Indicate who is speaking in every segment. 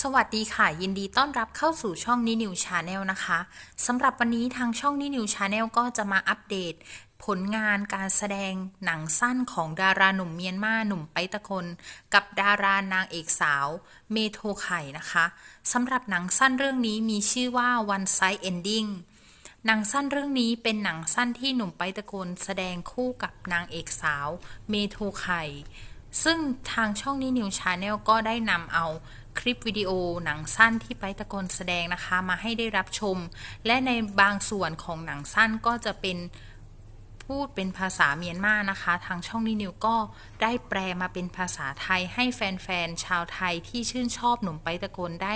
Speaker 1: สวัสดีค่ะ ยินดีต้อนรับเข้าสู่ช่องนินิวชาแนลนะคะสำหรับวันนี้ทางช่องนินิวชาแนลก็จะมาอัปเดต ผลงานการแสดงหนังสั้นของดาราหนุ่มเมียนมาหนุ่มไปตะคน กับดารานางเอกสาว เมโทไข่นะคะสำหรับหนังสั้นเรื่องนี้มีชื่อว่า One Side Ending หนังสั้นเรื่องนี้เป็นหนังสั้นที่หนุ่มไปตะโกนแสดงคู่กับนางเอกสาว เมโทไข่ซึ่งทางช่องนี้นิวชาแนลก็ได้นำเอา คลิปวิดีโอหนังสั้นที่ไปตะโกนแสดงนะคะ มาให้ได้รับชม และในบางส่วนของหนังสั้นก็จะเป็นพูดเป็นภาษาเมียนมานะคะ ทางช่องนี้นิวก็ได้แปลมาเป็นภาษาไทยให้แฟนๆชาวไทยที่ชื่นชอบหนุ่มไปตะโกนได้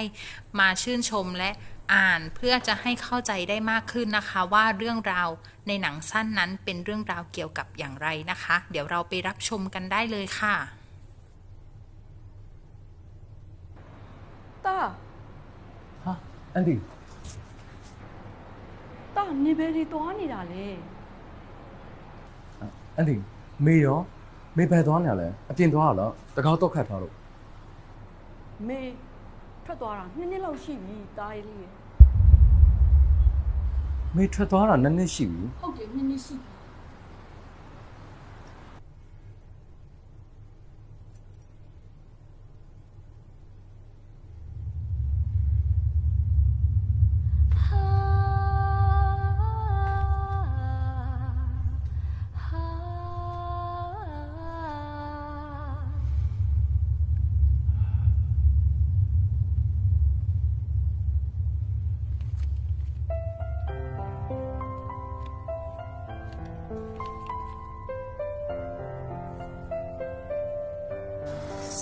Speaker 1: มาชื่นชมและอ่านเพื่อจะให้เข้าใจได้มากขึ้นนะคะ ว่าเรื่องราวในหนังสั้นนั้นเป็นเรื่องราวเกี่ยวกับอย่างไรนะคะ เดี๋ยวเราไปรับชมกันได้เลยค่ะ
Speaker 2: တာ
Speaker 3: ဟာအန်ဒီ
Speaker 2: တာနေဘယ်ဒီသွားနေတာလဲ
Speaker 3: အန်ဒီမေရောမေဘယ်သွားနေရလဲအပြင်သွားရလားတကောက်တော့ခတ်ထားလို့
Speaker 2: မေထွက်သွားတာနှစ်နှစ်လောက်ရှိပြီတားလေးရယ်
Speaker 3: မေထွက်သွားတာနည်းနည်းရှိပြီ
Speaker 2: ဟုတ်တယ်နှစ်နှစ်ရှိပြီ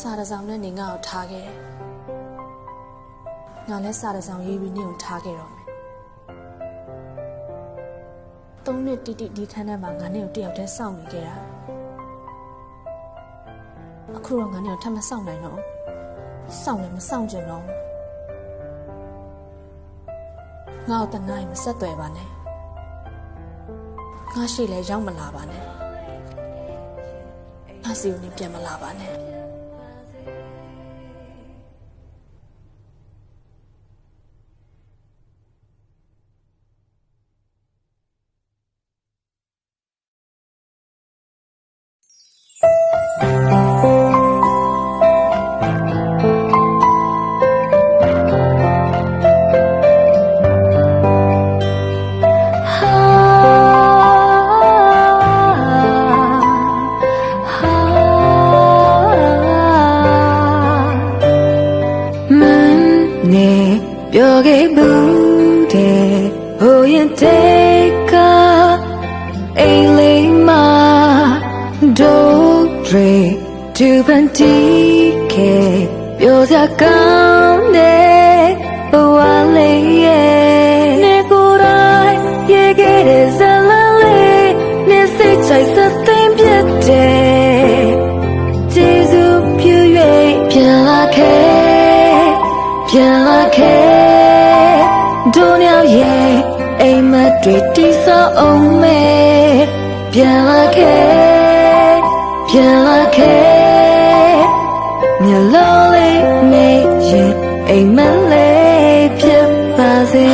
Speaker 4: စာတစ်စောင်နဲ့နေငါ့ကိုထားခဲ့တယ်ငါလည်းစာတစ်စောင်ရေးပြီးနေကိုထားခဲ့တော့မယ်သုံးနှစ်တိတိဒီခန်းထဲမှာငါနေကိုတယောက်တည်းစောင့်နေခဲ့တာအခုတော့ငါနေကိုထပ်မစောင့်နိုင်တော့ဘူးစောင့်လည်းမစောင့်ကြတော့ဘူးငါ့ကိုတငါ့ရင်မဆက်သွယ်ပါနဲ့ငါရှိလဲရောက်မလာပါနဲ့ငါစီကိုနေပြန်မလာပါနဲ့
Speaker 5: မန်းနေပြောခဲ့ဘူးတဲ့ဟို သူပန်တီ ke ပြောစရာကောင်းတဲ့ဘဝလေးရဲ့နေကိုယ်တိုင်ရေးခဲ့တဲ့ဇလန်းလေးနေစိတ်ချိုက်စသိမ့်ပြတ်တဲ့ကျေးဇူးပြု၍ပြန်လာခဲ့ပြန်လာခဲ့ဒုညရဲ့အိမ်မက်တွေတိဆောက်အောင်မဲ့ပြန်လာခဲ့ ပြန်လာခဲ့မျက်လုံးလေးနေရင်အိမ်မက်လေးဖြစ်ပါစေ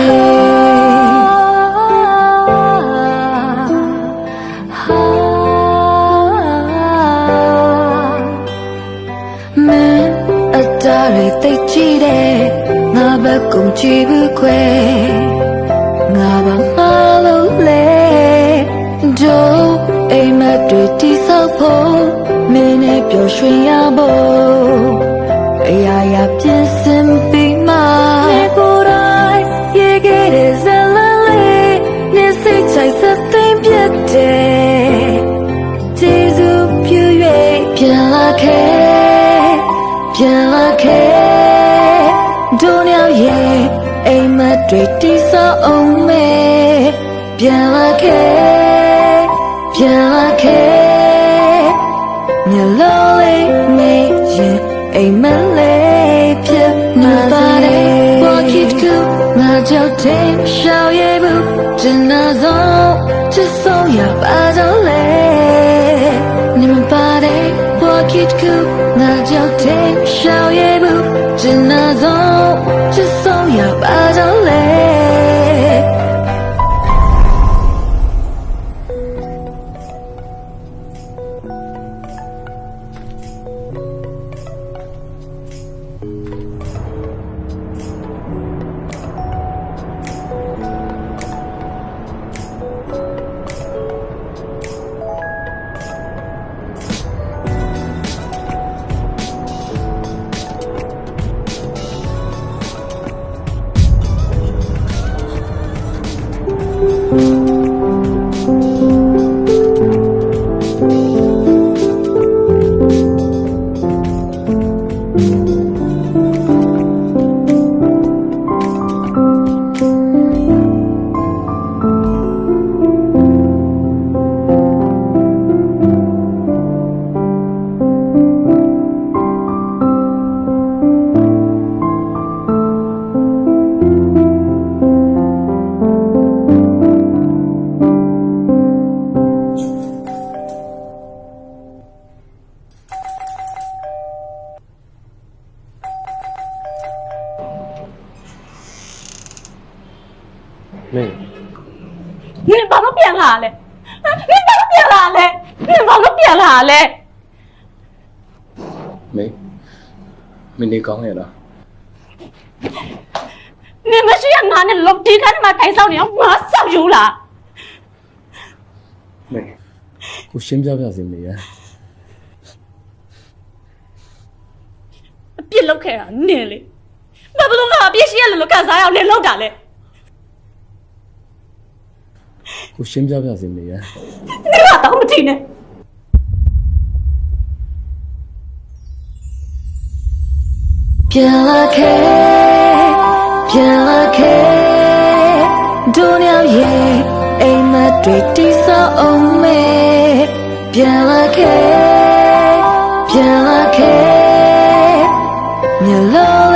Speaker 5: မင်းအတားတွေသိကြည့်တဲ့ငါဘက်ကုန်ကြည့်ဘူးခွဲငါဘာမှလို့လဲဒို့အိမ်မက်တွေတိဆောက်ဖို့ မင်းနဲ့ပျော်ရွှင်ရဖို့အရာရာပြင်ဆင်ပြီးမှနေကိုယ်တိုင်ရေးခဲ့တဲ့ဇလန်းလေးနေစိတ်ချိုက်စသိမ့်ပြတ်တဲ့ကျေးဇူးပြု၍ပြန်လာခဲ့ပြန်လာခဲ့ဒုညရဲ့အိမ်မက်တွေတိဆောက်အောင်မဲ့ပြန်လာခဲ့ပြန်လာခဲ့ မျိုးလုံးလေးနေရင်အိမ်မလေးဖြစ်မှာလေဘာကိတကူငါကြောက်တဲ့ရှောင်ရမှုတင်နာဆုံးချစ်ဆုံးရပါတော့လေနေမပါတဲ့ဘာကိတကူငါကြောက်တဲ့ရှောင်ရ
Speaker 3: မေ
Speaker 2: နင်ဘာလို့ပြန်လာလဲနင်ဘာလို့ပြန်လာလဲနင်ဘာလို့ပြန်လာလဲ
Speaker 3: မေမင်းနေကောင်းရဲ့လား
Speaker 2: နင်မရှိရငါနဲ့လောက်ဒီခန်းမှာထိုင်ဆောင်နေအောင်ငါဆောက်ယူလား
Speaker 3: မေကိုရှင်းပြပြစီမေရဲ့
Speaker 2: အပြစ်လောက်ခဲ့တာနင်လေဘာလို့ငါအပြစ်ရှိရလို့ကန်စားရအောင်နင်လောက်တာလဲ
Speaker 3: ကိုရှင်းပြပြစီမေရဲ့
Speaker 2: နင်ကတော့မထင်နဲ့
Speaker 5: ပြန်လာခဲ့ပြန်လာခဲ့ဒုညရဲ့အိမ်မက်တွေတိဆောက်အောင်မေပြန်လာခဲ့ပြန်လာခဲ့မျက်လုံး